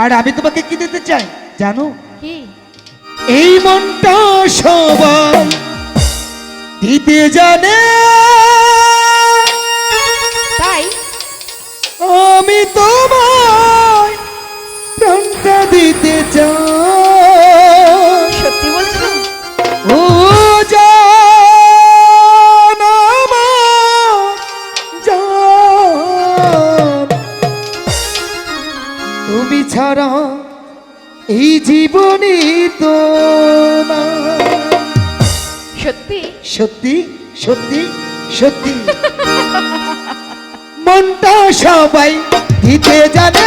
আর আমি তোমাকে কি দিতে চাই? জানো? কি? এই মনটা সবাই দিতে জানে। তাই? আমি তোমার তুমি ছাড়া এই জীবনে তো না। সত্যি? সত্যি সত্যি সত্যি। মনটা সবাই দিতে জানে।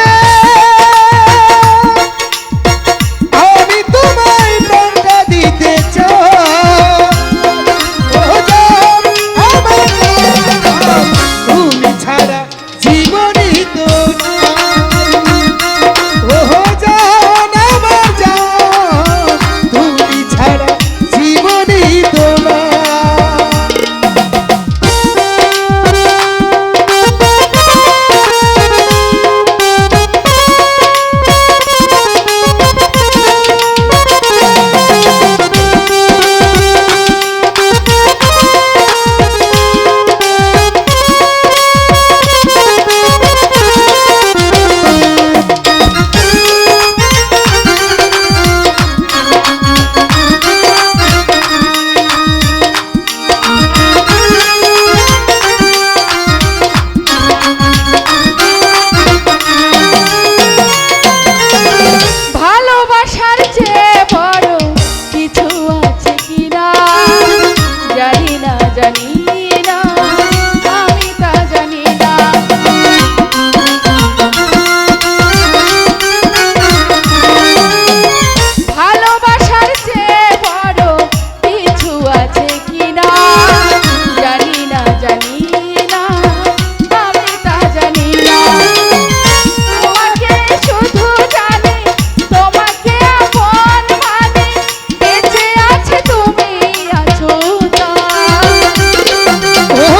আসার চেয়ে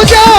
Georgia!